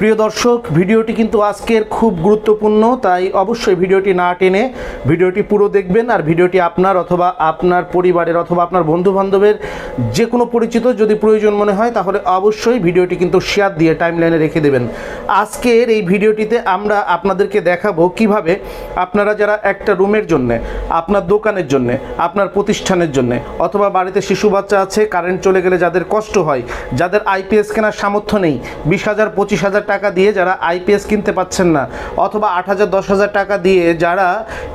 প্রিয় দর্শক, ভিডিওটি কিন্তু আজকের খুব গুরুত্বপূর্ণ, তাই অবশ্যই ভিডিওটি না টেনে ভিডিওটি পুরো দেখবেন আর ভিডিওটি আপনার অথবা আপনার পরিবারের অথবা আপনার বন্ধু বান্ধবের যে কোনো পরিচিত যদি প্রয়োজন মনে হয়, তাহলে অবশ্যই ভিডিওটি কিন্তু শেয়ার দিয়ে টাইমলাইনে রেখে দেবেন। আজকের এই ভিডিওটিতে আমরা আপনাদেরকে দেখাবো কীভাবে আপনারা যারা একটা রুমের জন্য, আপনার দোকানের জন্য, আপনার প্রতিষ্ঠানের জন্য অথবা বাড়িতে শিশু বাচ্চা আছে কারেন্ট চলে গেলে যাদের কষ্ট হয়, যাদের আইপিএস কেনার সামর্থ্য নেই, বিশ হাজার, পঁচিশ হাজার টাকা দিয়ে যারা আইপিএস কিনতে পারছেন না, অথবা আট হাজার, দশ হাজার টাকা দিয়ে যারা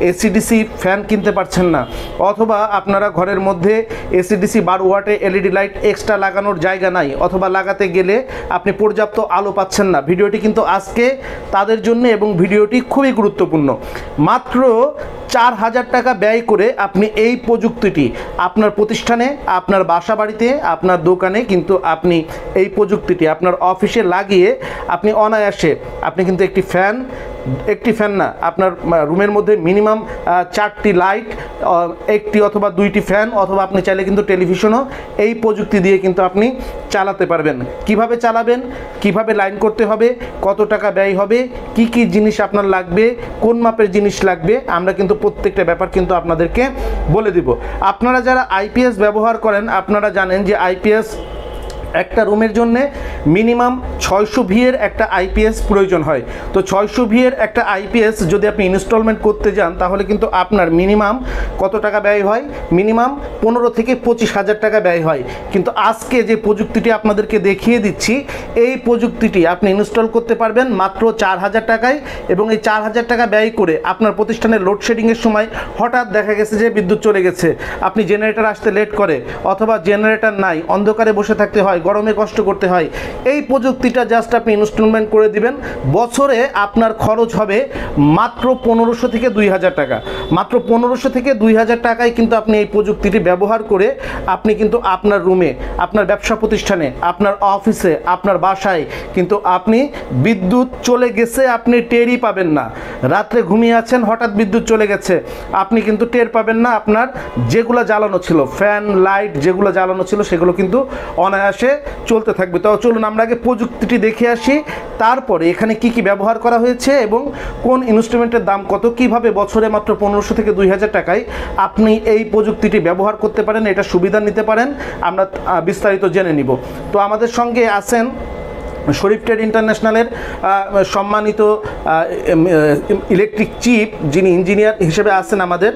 এসিডিসি ফ্যান কিনতে পারছেন না, অথবা আপনারা ঘরের মধ্যে এসিডিসি বারো ওয়াটে এলইডি লাইট এক্সট্রা লাগানোর জায়গা নাই, অথবা লাগাতে গেলে আপনি পর্যাপ্ত আলো পাচ্ছেন না। ভিডিওটি কিন্তু আজকে তাদের জন্য এবং ভিডিওটি খুবই গুরুত্বপূর্ণ। মাত্র চার হাজার টাকা ব্যয় করে আপনি এই প্রযুক্তিটি আপনার প্রতিষ্ঠানে, আপনার বাসা বাড়িতে আপনার দোকানে কিন্তু আপনি এই প্রযুক্তিটি আপনার অফিসে লাগিয়ে আপনি অনায়াসে আপনি কিন্তু একটি ফ্যান একটি ফ্যান না, আপনার রুমের মধ্যে মিনিমাম চারটি লাইট একটি অথবা দুইটি ফ্যান, অথবা আপনি চাইলে কিন্তু টেলিভিশনও এই প্রযুক্তি দিয়ে কিন্তু আপনি চালাতে পারবেন। কীভাবে চালাবেন? কীভাবে লাইন করতে হবে? কত টাকা ব্যয় হবে? কি কি জিনিস আপনার লাগবে? কোন মাপের জিনিস লাগবে? আমরা কিন্তু প্রত্যেকটা ব্যাপার কিন্তু আপনাদেরকে বলে দিব। আপনারা যারা আইপিএস ব্যবহার করেন, আপনারা জানেন যে আইপিএস একটা রুমের জন্য মিনিমাম ছয়শো ভিয়ের একটা আইপিএস প্রয়োজন হয়। তো ছয়শো ভিয়ের একটা আইপিএস যদি আপনি ইনস্টলমেন্ট করতে যান, তাহলে কিন্তু আপনার মিনিমাম কত টাকা ব্যয় হয়? মিনিমাম পনেরো থেকে পঁচিশ হাজার টাকা ব্যয় হয়। কিন্তু আজকে যে প্রযুক্তিটি আপনাদেরকে দেখিয়ে দিচ্ছি, এই প্রযুক্তিটি আপনি ইনস্টল করতে পারবেন মাত্র চার হাজার টাকায় এবং এই চার হাজার টাকা ব্যয় করে আপনার প্রতিষ্ঠানের লোডশেডিংয়ের সময় হঠাৎ দেখা গেছে যে বিদ্যুৎ চলে গেছে। আপনি জেনারেটর আসতে লেট করে অথবা জেনারেটর নাই, অন্ধকারে বসে থাকতে হয় গরমে কষ্ট করতে হয়। এই প্রযুক্তিটা জাস্ট আপনি ইনস্টলমেন্ট করে দিবেন। বছরে আপনার খরচ হবে মাত্র পনেরোশো থেকে দুই হাজার টাকা। মাত্র পনেরোশো থেকে দুই হাজার টাকায় কিন্তু আপনি এই প্রযুক্তিটি ব্যবহার করে আপনি কিন্তু আপনার রুমে, আপনার ব্যবসা প্রতিষ্ঠানে, আপনার অফিসে, আপনার বাসায় কিন্তু আপনি বিদ্যুৎ চলে গেছে, আপনি টেরই পাবেন না। রাত্রে ঘুমিয়ে আছেন, হঠাৎ বিদ্যুৎ চলে গেছে। আপনি কিন্তু টের পাবেন না, আপনার যেগুলো জ্বালানো ছিল, ফ্যান, লাইট যেগুলো জ্বালানো ছিল, সেগুলো কিন্তু অনায়াসে চলতে থাকবে। তো চলুন আমরা আগে প্রযুক্তিটি দেখে আসি। তারপরে এখানে কি কি ব্যবহার করা হয়েছে এবং কোন ইনস্ট্রুমেন্টের দাম কত? কীভাবে বছরে মাত্র পনেরোশো থেকে দুই হাজার টাকায় আপনি এই প্রযুক্তিটি ব্যবহার করতে পারেন? এটা সুবিধা নিতে পারেন। আমরা বিস্তারিত জেনে নিব। তো আমাদের সঙ্গে আছেন শরীফ ট্রেড ইন্টারন্যাশনালের সম্মানিত ইলেকট্রিক চিপ যিনি ইঞ্জিনিয়ার হিসেবে আছেন আমাদের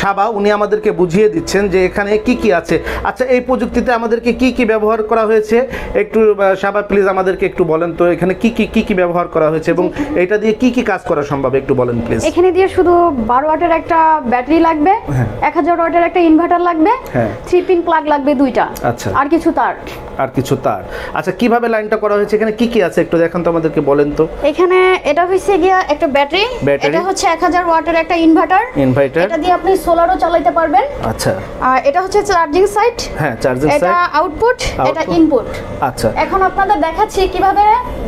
সাবা উনি আমাদেরকে বুঝিয়ে দিচ্ছেন যে এখানে কি কি আছে। আচ্ছা এই প্রযুক্তিতে আমাদেরকে কি কি ব্যবহার করা হয়েছে? একটু সাবা প্লিজ আমাদেরকে একটু বলেন তো এখানে কি কি কি কি ব্যবহার করা হয়েছে এবং এটা দিয়ে কি কি কাজ করা সম্ভব? একটু বলেন প্লিজ। এখানে দিয়ে শুধু বারো ওয়াটের একটা ব্যাটারি লাগবে হ্যাঁ। এক হাজার ওয়াটের একটা ইনভার্টার লাগবে হ্যাঁ। থ্রি পিন প্লাগ লাগবে দুইটা আচ্ছা। আর কিছু তার। আর কিছু তার। আচ্ছা কীভাবে লাইনটা করা হয়েছে? এখানে কি কি আছে একটু দেখান তো আমাদেরকে বলেন তো। এখানে এটা হচ্ছে গিয়া একটা ব্যাটারি। এটা হচ্ছে এক হাজার ওয়াটের একটা ইনভার্টার। ইনভার্টার। এটা দিয়ে আপনি সোলারও চালাতে পারবেন। আচ্ছা। আর এটা হচ্ছে চার্জিং সাইট। হ্যাঁ চার্জিং সাইট। এটা আউটপুট এটা ইনপুট আচ্ছা। এখন আপনাদের দেখাচ্ছি কীভাবে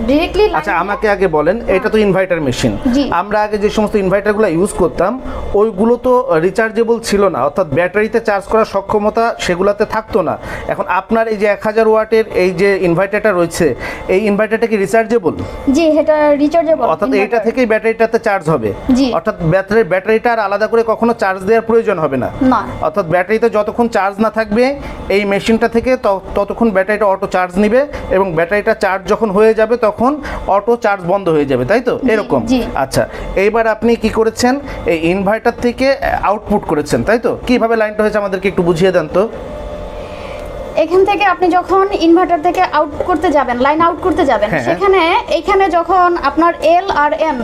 ডিরেক্টলি আচ্ছা আমাকে আগে বলেন এটা তো ইনভার্টার মেশিন। আমরা আগে যে সমস্ত ইনভার্টারগুলো ইউজ করতাম ওইগুলো তো রিচার্জেবল ছিল না। অর্থাৎ ব্যাটারিতে চার্জ করার সক্ষমতা সেগুলোতে থাকতো না। এখন আপনার এই যে এক হাজার ওয়াটের এই যে ইনভার্টারটা রয়েছে এই ইনভার্টারটা কি রিচার্জেবল জি এটা রিচার্জেবল অর্থাৎ এইটা থেকেই ব্যাটারিটাতে চার্জ হবে। জি। অর্থাৎ ব্যাটারি ব্যাটারিটা আর আলাদা করে কখনো চার্জ দেওয়ার প্রয়োজন হবে না। না। অর্থাৎ ব্যাটারিতে যতক্ষণ চার্জ না থাকবে এই মেশিনটা থেকে ততক্ষণ ব্যাটারিটা অটো চার্জ নিবে এবং ব্যাটারিটা চার্জ যখন হয়ে যাবে তখন অটো চার্জ বন্ধ হয়ে যাবে তাই তো? এরকম। আচ্ছা এইবার আপনি কি করেছেন? এই ইনভার্টার থেকে আউটপুট করেছেন তাই তো? কীভাবে লাইনটা হয়েছে আমাদেরকে একটু বুঝিয়ে দেন তো? এখান থেকে আপনি যখন ইনভার্টার থেকে আউট করতে যাবেন লাইন আউট করতে যাবেন হ্যাঁ। সেখানে এখানে যখন আপনার এল আর এন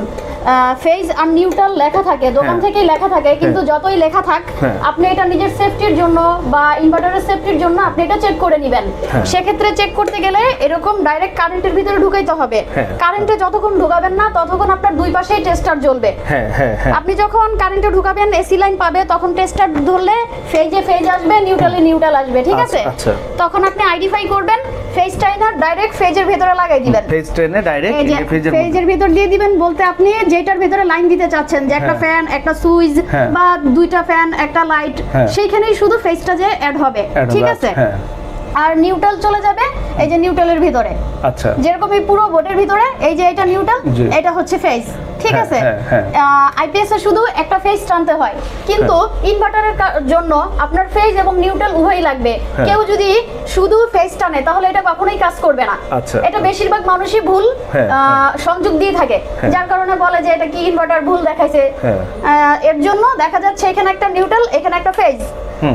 ফেজ আর নিউট্রাল লেখা থাকে দোকান হ্যাঁ। থেকেই লেখা থাকে কিন্তু যতই লেখা থাক হ্যাঁ। আপনি এটা নিজের সেফটির জন্য বা ইনভার্টারের সেফটির জন্য আপনি এটা চেক করে নেবেন হ্যাঁ। সেক্ষেত্রে চেক করতে গেলে এরকম ডাইরেক্ট কারেন্টের ভিতরে ঢুকাইতে হবে হ্যাঁ। কারেন্টে যতক্ষণ ঢুকাবেন না ততক্ষণ আপনার দুই পাশেই টেস্টার জ্বলবে হ্যাঁ হ্যাঁ হ্যাঁ আপনি যখন কারেন্টে ঢুকাবেন এসি লাইন পাবে তখন টেস্টার ধরলে ফেজে ফেজ আসবে নিউট্রালে নিউট্রাল আসবে ঠিক আচ্ছা, আছে আচ্ছা। তখন আপনি আইডেন্টিফাই করবেন ফেজ টাইনার ডাইরেক্ট ফ্রিজের ভিতরে লাগাই দিবেন ফ্রিজ ট্রেনে ডাইরেক্ট যে ফ্রিজের ভিতর দিয়ে দিবেন বলতে আপনি যেটার ভিতরে লাইন দিতে চাচ্ছেন যে একটা। ফ্যান একটা সুইচ হ্যাঁ। বা দুইটা ফ্যান একটা লাইট হ্যাঁ। সেইখানেই শুধু ফেজটা যে অ্যাড হবে ঠিক আছে হ্যাঁ আর নিউট্রাল চলে যাবে এই যে নিউট্রালের ভিতরে। আচ্ছা। যেরকম এই পুরো বোর্ডের ভিতরে এই যে এটা নিউট্রাল এটা হচ্ছে ফেজ ঠিক হ্যাঁ, আছে? হ্যাঁ, হ্যাঁ। আইপিএস এ শুধু একটা ফেজ টানতে হয়। কিন্তু ইনভার্টারের জন্য আপনার ফেজ এবং নিউট্রাল উভয়ই লাগবে। কেউ যদি শুধু ফেজ টানে তাহলে এটা কখনোই কাজ করবে না। আচ্ছা। এটা বেশিরভাগ মানুষই ভুল সংযোগ দিয়ে থাকে। যার কারণে বলে যে এটা কি ইনভার্টার ভুল দেখাইছে। এর জন্য দেখা যাচ্ছে এখানে একটা নিউট্রাল এখানে একটা ফেজ।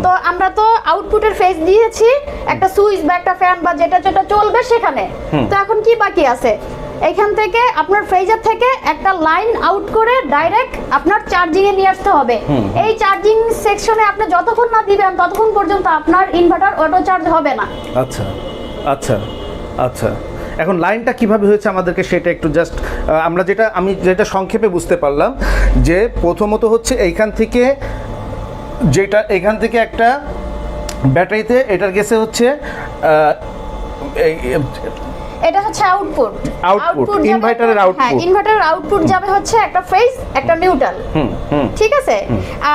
তো আমরা তো আউটপুটের ফেজ দিয়েছি একটা সুইচ বা একটা ফ্যান বা যেটা যেটা চলবে সেখানে। তো এখন কি বাকি আছে? এখান থেকে আপনার ফ্রেজার থেকে একটা লাইন আউট করে ডাইরেক্ট আপনার চার্জিং এ নিয়ে আসতে হবে। এই চার্জিং সেকশনে আপনি যতক্ষণ না দিবেন ততক্ষণ পর্যন্ত আপনার ইনভার্টার অটো চার্জ হবে না। আচ্ছা আচ্ছা আচ্ছা। এখন লাইনটা কীভাবে হয়েছে আমাদেরকে সেটা একটু জাস্ট আমরা যেটা আমি যেটা সংক্ষেপে বুঝতে পারলাম যে প্রথমত হচ্ছে এইখান থেকে যেটা এখান থেকে একটা ব্যাটারিতে এটার গেছে হচ্ছে এটা হচ্ছে আউটপুট inverter এর output। হ্যাঁ ইনভার্টারের আউটপুট যাবে হচ্ছে একটা ফেজ একটা নিউট্রাল হুম হুম। ঠিক আছে?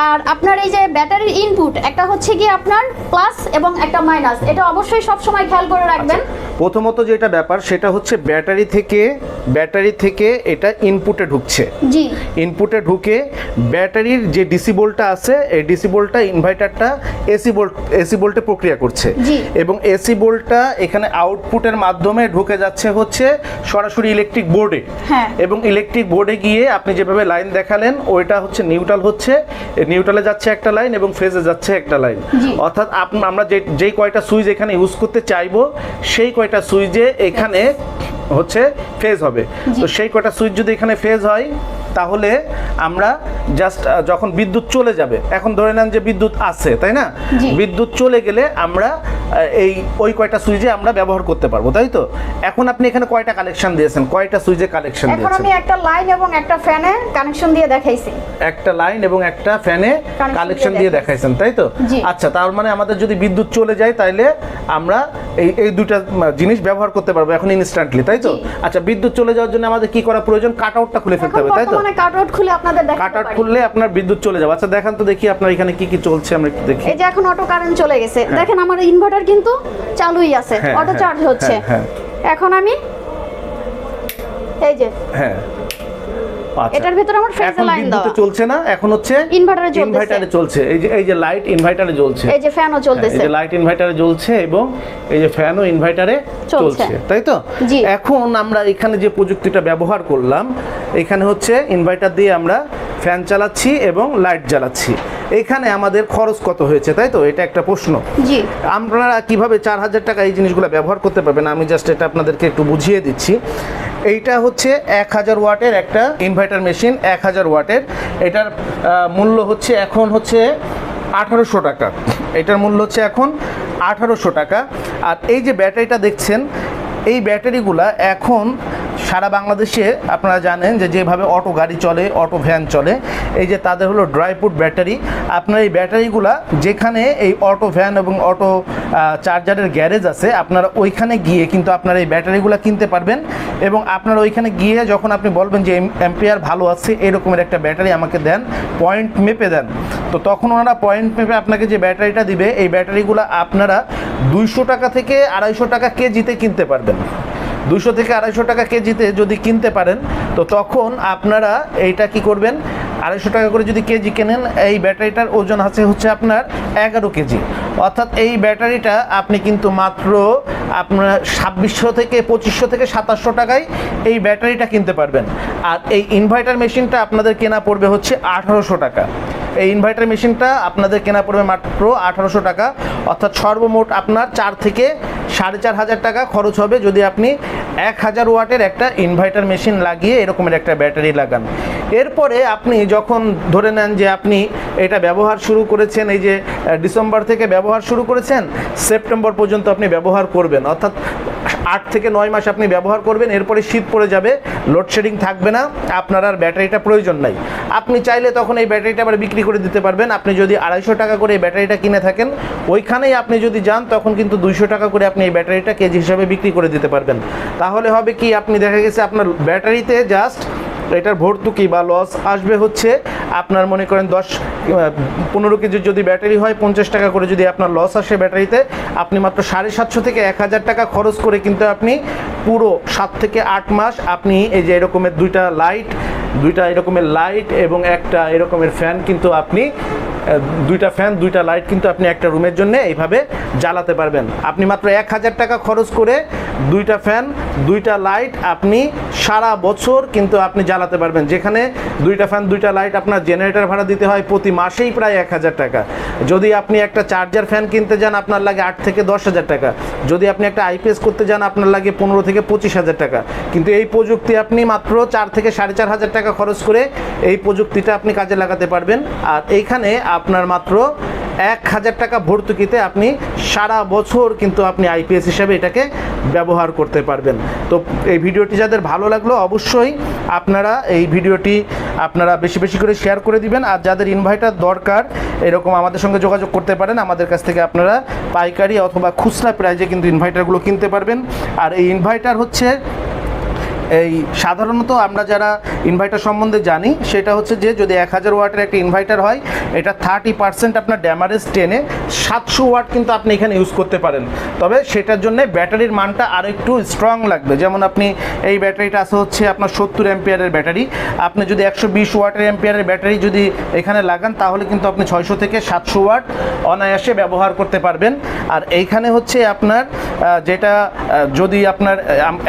আর আপনার এই যে ব্যাটারির ইনপুট একটা হচ্ছে কি আপনার প্লাস এবং একটা মাইনাস এটা অবশ্যই সব সময় খেয়াল করে রাখবেন। প্রথমত যেটা ব্যাপার সেটা হচ্ছে ব্যাটারি থেকে ব্যাটারি থেকে এটা ইনপুটে ঢুকছে। জি। ইনপুটে ঢুকে ব্যাটারির যে ডিসি বোল্টটা আছে এই ডিসি বোল্টটা ইনভার্টারটা এসি বোল্ট এসি বোল্টে প্রক্রিয়া করছে। জি। এবং এসি বোল্টটা এখানে আউটপুটের মাধ্যমে ঢুকে যাচ্ছে হচ্ছে সরাসরি ইলেকট্রিক বোর্ডে হ্যাঁ। এবং ইলেকট্রিক বোর্ডে গিয়ে আপনি যেভাবে লাইন দেখালেন ওইটা হচ্ছে নিউট্রাল হচ্ছে নিউট্রালে যাচ্ছে একটা লাইন এবং ফেজে যাচ্ছে একটা লাইন অর্থাৎ আমরা যে যেই কয়টা সুইচ এখানে ইউজ করতে চাইব সেই কয়টা সুইচে এখানে হচ্ছে ফেজ হবে? তো সেই কয়টা সুইচ যদি এখানে ফেজ হয় তাহলে আমরা জাস্ট যখন বিদ্যুৎ চলে যাবে এখন ধরে নেন যে বিদ্যুৎ আছে তাই না? বিদ্যুৎ চলে গেলে আমরা এই ওই কয়টা সুইচে আমরা ব্যবহার করতে পারব তাই তো? এখন আপনি এখানে কয়টা কালেকশন দিয়েছেন? কয়টা সুইচে কালেকশন দিয়েছেন? এখন আমি একটা লাইন এবং একটা ফ্যানে কানেকশন দিয়ে দেখাইছি। একটা লাইন এবং একটা ফ্যানে কালেকশন দিয়ে দেখাইছেন তাই তো? আচ্ছা তার মানে আমাদের যদি বিদ্যুৎ চলে যায় তাইলে আমরা এই এই দুইটা জিনিস ব্যবহার করতে পারব এখন ইনস্ট্যান্টলি তাই তো? আচ্ছা বিদ্যুৎ চলে যাওয়ার জন্য আমাদের কি করা প্রয়োজন? কাট আউটটা খুলে ফেলতে হবে তাই তো? মানে কাট আউট খুলে আপনাদের কাট দেখাতে আউট খুললে আপনার বিদ্যুৎ চলে যাবে। আচ্ছা দেখেন তো দেখি আপনার এখানে কি কি চলছে আমরা একটু দেখি। এই যে এখন অটো কারেন্ট চলে গেছে। দেখেন আমার ইনভার্টার কিন্তু চালুই আছে হ্যাঁ, অটো হ্যাঁ, চার্জ হচ্ছে। হ্যাঁ, এখন আমি এই যে হ্যাঁ। আচ্ছা। এটার ভিতরে আমার ফেজে লাইন বিদ্যুতে চলছে না এখন হচ্ছে ইনভার্টারে চলতেছে। ইনভার্টারে চলছে। এই যে এই যে লাইট ইনভার্টারে জ্বলছে। এই যে ফ্যানও হ্যাঁ, এই যে লাইট ইনভার্টারে জ্বলছে এবং এই যে ফ্যানও ইনভার্টারে চলছে। চলছে তাই তো? জি। এখন আমরা এখানে যে প্রযুক্তিটা ব্যবহার করলাম এখানে হচ্ছে ইনভার্টার দিয়ে আমরা ফ্যান চালাচ্ছি এবং লাইট জ্বালাচ্ছি। এখানে আমাদের খরচ কত হয়েছে তাই তো? এটা একটা প্রশ্ন। জি। আপনারা কীভাবে চার হাজার টাকা এই জিনিসগুলো ব্যবহার করতে পারবেন? আমি জাস্ট এটা আপনাদেরকে একটু বুঝিয়ে দিচ্ছি। এইটা হচ্ছে এক হাজার ওয়াটের একটা ইনভার্টার মেশিন এক হাজার ওয়াটের। এটার মূল্য হচ্ছে এখন হচ্ছে আঠারোশো টাকা। এটার মূল্য হচ্ছে এখন আঠারোশো টাকা। আর এই যে ব্যাটারিটা দেখছেন এই ব্যাটারিগুলা এখন সারা বাংলাদেশে আপনারা জানেন যে যেভাবে অটো গাড়ি চলে, অটো ভ্যান চলে, এই যে তাদের হলো ড্রাইফ্রুট ব্যাটারি। আপনার এই ব্যাটারিগুলা যেখানে এই অটো ভ্যান এবং অটো চার্জারের গ্যারেজ আছে, আপনারা ওইখানে গিয়ে কিন্তু আপনারা এই ব্যাটারিগুলো কিনতে পারবেন এবং আপনারা ওইখানে গিয়ে যখন আপনি বলবেন যে এম্পিয়ার ভালো আছে, এরকমের একটা ব্যাটারি আমাকে দেন, পয়েন্ট মেপে দেন। তো তখন ওনারা পয়েন্ট মেপে আপনাকে যে ব্যাটারিটা দিবে, এই ব্যাটারিগুলো আপনারা দুইশো টাকা থেকে আড়াইশো টাকা কেজিতে কিনতে পারবেন। দুশো থেকে আড়াইশো টাকা কেজিতে যদি কিনতে পারেন, তো তখন আপনারা এইটা কি করবেন? আড়াইশো টাকা করে যদি কেজি কেনেন, এই ব্যাটারিটার ওজন আছে হচ্ছে আপনার এগারো কেজি। অর্থাৎ এই ব্যাটারিটা আপনি কিন্তু মাত্র আপনার ছাব্বিশশো থেকে পঁচিশশো থেকে সাতাশশো টাকায় এই ব্যাটারিটা কিনতে পারবেন। আর এই ইনভার্টার মেশিনটা আপনাদের কেনা পড়বে হচ্ছে আঠারোশো টাকা। এই ইনভার্টার মেশিনটা আপনাদের কেনা পড়বে মাত্র আঠারোশো টাকা। অর্থাৎ সর্বমোট আপনার চার থেকে সাড়ে চার হাজার টাকা খরচ হবে যদি আপনি এক হাজার ওয়াটের একটা ইনভার্টার মেশিন লাগিয়ে এরকমের একটা ব্যাটারি লাগান। এরপরে আপনি যখন ধরে নেন যে আপনি এটা ব্যবহার শুরু করেছেন, এই যে ডিসেম্বর থেকে ব্যবহার শুরু করেছেন, সেপ্টেম্বর পর্যন্ত আপনি ব্যবহার করবেন। অর্থাৎ আট থেকে নয় মাস আপনি ব্যবহার করবেন, এরপরে শীত পড়ে যাবে লোডশেডিং থাকবে না, আপনার আর ব্যাটারিটা প্রয়োজন নাই। আপনি চাইলে তখন এই ব্যাটারিটা আবার বিক্রি করে দিতে পারবেন। আপনি যদি আড়াইশো টাকা করে এই ব্যাটারিটা কিনে থাকেন, ওইখানেই আপনি যদি যান, তখন কিন্তু দুইশো টাকা করে আপনি এই ব্যাটারিটা কেজি হিসাবে বিক্রি করে দিতে পারবেন। তাহলে হবে কি, আপনি দেখা গেছে আপনার ব্যাটারিতে জাস্ট এটার ভর্তুকি বা লস আসবে হচ্ছে আপনার মনে করেন দশ পনেরো কেজির যদি ব্যাটারি হয়, পঞ্চাশ টাকা করে যদি আপনার লস আসে ব্যাটারিতে আপনি মাত্র সাড়ে সাতশো থেকে এক হাজার টাকা খরচ করে কিন্তু আপনি পুরো সাত থেকে আট মাস আপনি এই যে এরকমের দুইটা লাইট দুইটা এরকমের লাইট এবং একটা এরকমের ফ্যান কিন্তু আপনি দুইটা ফ্যান দুইটা লাইট কিন্তু আপনি একটা রুমের জন্য এইভাবে জ্বালাতে পারবেন। আপনি মাত্র এক হাজার টাকা খরচ করে দুইটা ফ্যান দুইটা লাইট আপনি সারা বছর কিন্তু আপনি জ্বালাতে পারবেন। যেখানে দুইটা ফ্যান দুইটা লাইট আপনার জেনারেটর ভাড়া দিতে হয় প্রতি মাসেই প্রায় এক হাজার টাকা। যদি আপনি একটা চার্জার ফ্যান কিনতে যান, আপনার লাগে আট থেকে দশ হাজার টাকা। যদি আপনি একটা আইপিএস করতে যান, আপনার লাগে পনেরো থেকে পঁচিশ হাজার টাকা। কিন্তু এই প্রযুক্তি আপনি মাত্র চার থেকে সাড়ে চার হাজার টাকা খরচ করে এই প্রযুক্তিটা আপনি কাজে লাগাতে পারবেন। আর এইখানে আপনার মাত্র এক হাজার টাকা ভর্তুকিতে আপনি সারা বছর কিন্তু আপনি আইপিএস হিসাবে এটাকে ব্যবহার করতে পারবেন। তো এই ভিডিওটি যাদের ভালো লাগল অবশ্যই আপনারা এই ভিডিওটি আপনারা বেশি বেশি করে শেয়ার করে দিবেন। আর যাদের ইনভার্টার দরকার, এরকম আমাদের সঙ্গে যোগাযোগ করতে পারেন। আমাদের কাছ থেকে আপনারা পাইকারি অথবা খুচরা প্রাইজে কিন্তু ইনভার্টারগুলো কিনতে পারবেন। আর এই ইনভার্টার হচ্ছে এই সাধারণত আমরা যারা ইনভার্টার সম্বন্ধে জানি, সেটা হচ্ছে যে যদি এক হাজার ওয়াটের একটা ইনভার্টার হয়, এটা থার্টি পার্সেন্ট আপনার ড্যামারেজ টেনে সাতশো ওয়াট কিন্তু আপনি এখানে ইউজ করতে পারেন। তবে সেটার জন্য ব্যাটারির মানটা আরও একটু স্ট্রং লাগবে। যেমন আপনি এই ব্যাটারিটা আছে হচ্ছে আপনার সত্তর অ্যাম্পিয়ারের ব্যাটারি। আপনি যদি একশো বিশ ওয়াটের অ্যাম্পিয়ারের ব্যাটারি যদি এখানে লাগান, তাহলে কিন্তু আপনি ছয়শো থেকে সাতশো ওয়াট অনায়াসে ব্যবহার করতে পারবেন। আর এইখানে হচ্ছে আপনার যেটা যদি আপনার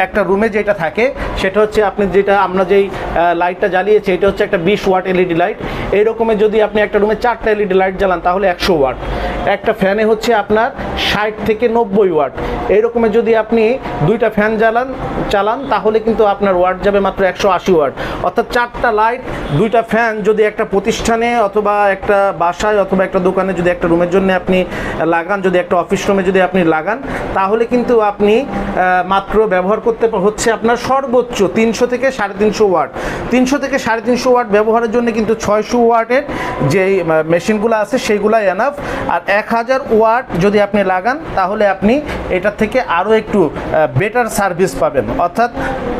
একটা রুমে যেটা থাকে সেটা হচ্ছে আপনি যেটা আমরা যেই লাইটটা জ্বালিয়েছি, এটা হচ্ছে একটা বিশ ওয়াট এলইডি লাইট এই রকমের যদি আপনি একটা রুমে চারটা এলইডি লাইট জ্বালান, তাহলে একশো ওয়াট একটা ফ্যানে হচ্ছে আপনার ষাট থেকে নব্বই ওয়াট। এই রকমের যদি আপনি দুইটা ফ্যান জ্বালান, চালান, তাহলে কিন্তু আপনার ওয়াট যাবে মাত্র একশো আশি ওয়াট। অর্থাৎ চারটা লাইট, দুইটা ফ্যান যদি একটা প্রতিষ্ঠানে অথবা একটা বাসায় অথবা একটা দোকানে যদি একটা রুমের জন্য আপনি লাগান, যদি একটা অফিস রুমে যদি আপনি লাগান, তাহলে কিন্তু আপনি মাত্র ব্যবহার করতে হচ্ছে আপনার সর্বোচ্চ তিনশো থেকে সাড়ে তিনশো ওয়াট। তিনশো থেকে সাড়ে তিনশো ওয়াট ব্যবহারের জন্য কিন্তু ছয়শো ওয়াটের যেই মেশিনগুলো আছে সেইগুলো এনাফ আর এক হাজার ওয়াট যদি আপনি লাগান, তাহলে আপনি এটার থেকে আরও একটু বেটার সার্ভিস পাবেন। অর্থাৎ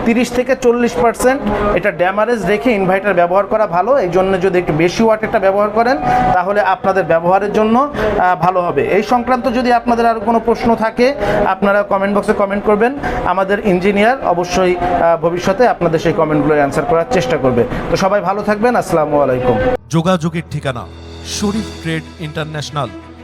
তিরিশ থেকে চল্লিশ পার্সেন্ট এটা ড্যামারেজ রেখে ইনভার্টার ব্যবহার করা ভালো। এই জন্য যদি একটু বেশি ওয়াটেরটা ব্যবহার করেন, তাহলে আপনাদের ব্যবহারের জন্য ভালো হবে। এই সংক্রান্ত যদি আপনাদের আরও কোনো প্রশ্ন থাকে, আপনারা কমেন্ট বক্সে কমেন্ট করবেন। আমাদের ইঞ্জিনিয়ার অবশ্যই ভবিষ্যতে আপনাদের সেই কমেন্টগুলো অ্যান্সার করার চেষ্টা করবে। তো সবাই ভালো থাকবেন। আসসালামু আলাইকুম। যোগাযোগের ঠিকানা, শরীফ ট্রেড ইন্টারন্যাশনাল।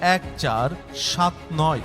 এক চার সাত নয়।